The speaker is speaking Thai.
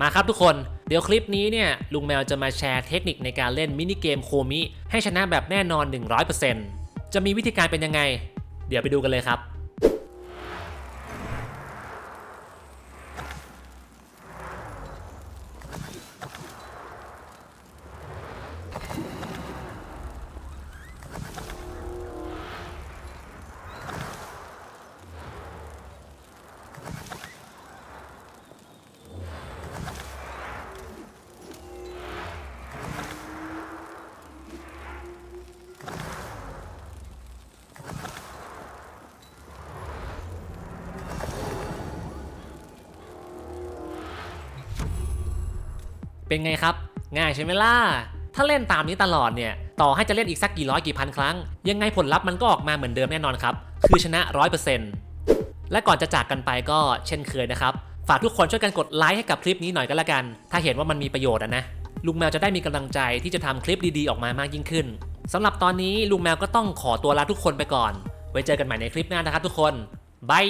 มาครับทุกคน เดี๋ยวคลิปนี้เนี่ยลุงแมวจะมาแชร์เทคนิคในการเล่นมินิเกมโคมิให้ชนะแบบแน่นอน 100%จะมีวิธีการเป็นยังไง เดี๋ยวไปดูกันเลยครับ เป็นไงครับ ง่ายใช่ไหมล่ะ ถ้าเล่นตามนี้ตลอดเนี่ย ต่อให้จะเล่นอีกสักกี่ร้อยกี่พันครั้ง ยังไงผลลัพธ์มันก็ออกมาเหมือนเดิมแน่นอนครับ คือชนะ 100%และก่อนจะจากกันไปก็เช่นเคยนะครับ ฝากทุกคนช่วยกันกดไลค์ให้กับคลิปนี้หน่อยก็แล้วกัน ถ้าเห็นว่ามันมีประโยชน์อะนะ ลุงแมวจะได้มีกำลังใจที่จะทำคลิปดีๆออกมามากยิ่งขึ้นสำหรับตอนนี้ลุงแมวก็ต้องขอตัวลาทุกคนไปก่อน ไว้เจอกันใหม่ในคลิปหน้านะครับทุกคนบาย